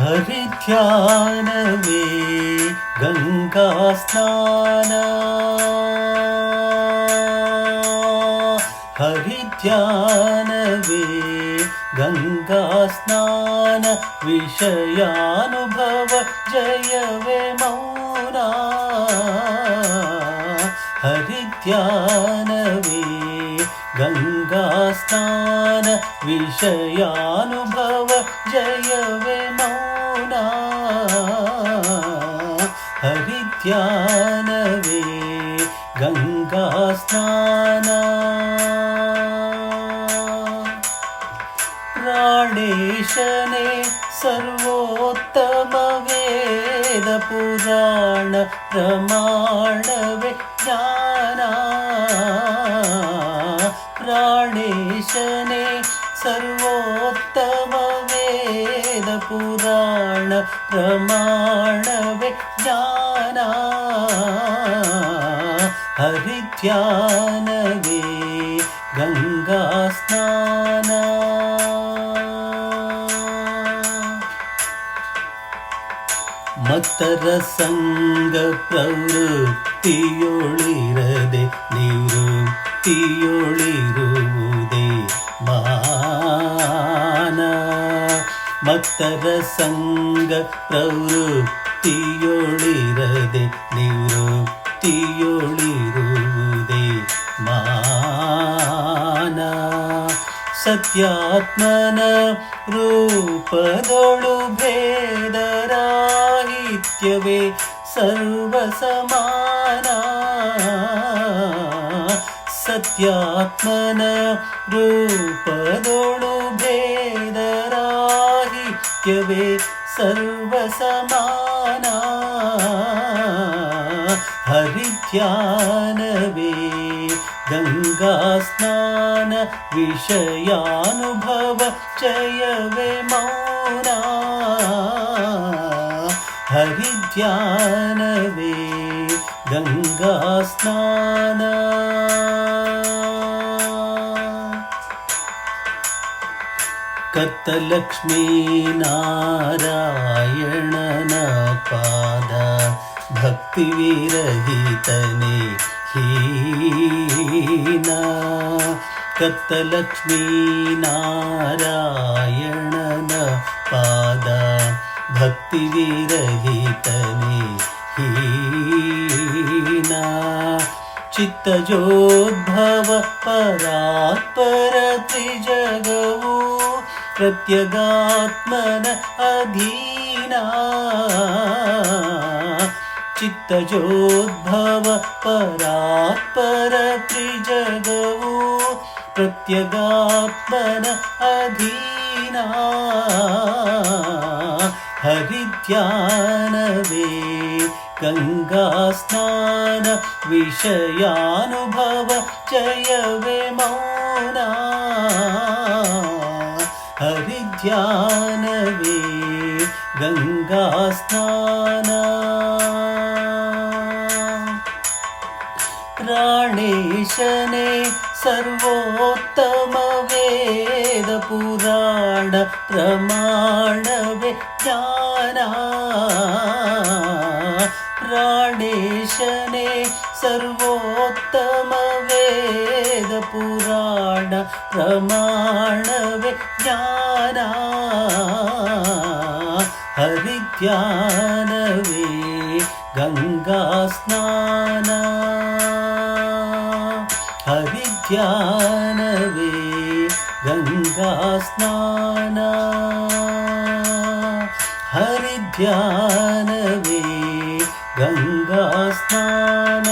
हरिध्यानवे गङ्गास्नान हरिध्यानवे गङ्गास्नान विषयानुभव जय वे मौना। हरिध्यानवे गङ्गास्नान विषयानुभव जय वे मौना ಧ್ಯಾನವೇ ಗಂಗಾ ಸ್ನಾನ. ಪ್ರಾಣೇಶನೇ ಸರ್ವೋತ್ತಮ ವೇದ ಪುರಾಣ ಪ್ರಮಾಣವೇ ಜ್ಞಾನ. ಪ್ರಾಣೇಶನೇ ಸರ್ವೋ सर्वोत्तमवेदपुराण प्रमाणवे ज्ञाना हरिध्यानवे गङ्गास्नाना ಮತ್ತರಸಂಗ ಪ್ರವೃತ್ತಿಯೊಳಿರದೆ ನಿವೃತ್ತಿಯೊಳಿರುವುದೇ ಮಾನ ಮತ್ತರಸಂಗ ಪ್ರವೃತ್ತಿಯೊಳಿರದೆ ನಿವೃತ್ತಿಯೊಳಿರುವುದೇ ಮಾನ. ಸತ್ಯಾತ್ಮನ ರೂಪದೊಳು ಭೇದರಾಹಿತ್ಯವೇ ಸರ್ವಸಮಾನ. ಸತ್ಯಾತ್ಮನ ರೂಪದೊಳು नित्यवे सर्वसमाना। हरिध्यानवे गङ्गास्नान विषयानुभव चयवे मौना। हरिध्यानवे गङ्गास्नाना कत्तलक्ष्मीनारायणन पाद भक्तिविरहितने हीना। कत्तलक्ष्मीनारायणन पाद भक्तिविरहितने हीना तजोद्भव परात्परत्रिजगवो प्रत्यगात्मन अधीना। चित्तजोद्भव परात्परत्रिजगवो प्रत्यगात्मन अधीना। हरिध्यानवे गङ्गास्नान विषयानुभव जय वे मौना। हरिध्यानवे गङ्गास्नान। प्राणेशने വാടേശനെ സർവോത്തമ വേദ പുരാണ പ്രമാണവേ ജ്ഞാന. ഹരിധ്യാനവേ ഗംഗാസ്നാന ഹരിധ്യാനവേ ഗംഗാസ്നാന ഹരിധ്യാന ಗಂಗಾ ಸ್ನಾನ